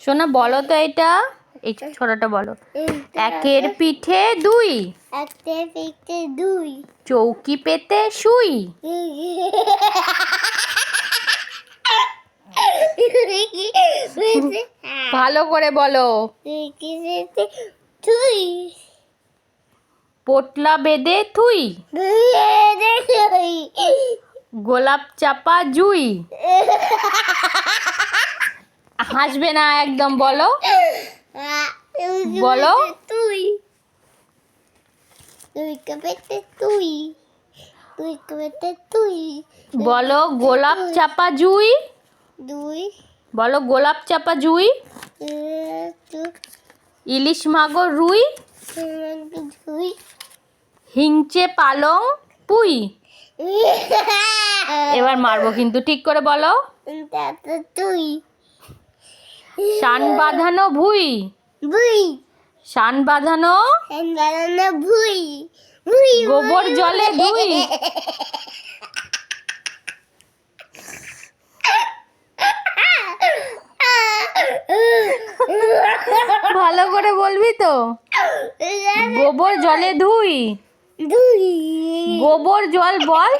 শোনা বলো তো এটা। এই ছোটটা বলো। একের পিঠে দুই। একটা পিঠে দুই। চৌকি পেতে শুই। ভালো করে বলো। তুই পোটলা বেঁধে থুই। গোলাপ চাপা জুই। হাসবে না একদম বলো। বলো। তুই। তুই তুই। তুই কবেতে তুই। বলো গোলাপ চাপা জুই। দুই। বলো গোলাপ চাপা জুই। ইলিশ মাগর রুই। হিংচে পালং পুই। এবার মারবো কিন্তু ঠিক করে বলো। তুই। শান বাঁধানো ভুই। বুই শান বাঁধানো বানানো ভুই। ভুই গোবর জলে ধুই। ভালো করে বলবি তো। গোবর জলে ধুই। দুই গোবর জল বল।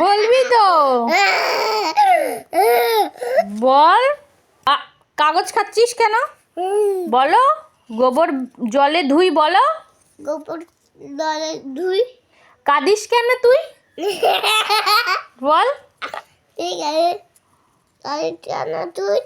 বলবি তো? বল। কাগজ খাচ্ছিস কেন? বলো। গোবর জলে ধুই বলো। গোবর জলে ধুই। কাঁদিস কেন তুই? বল। ঠিক আছে। কেন তুই?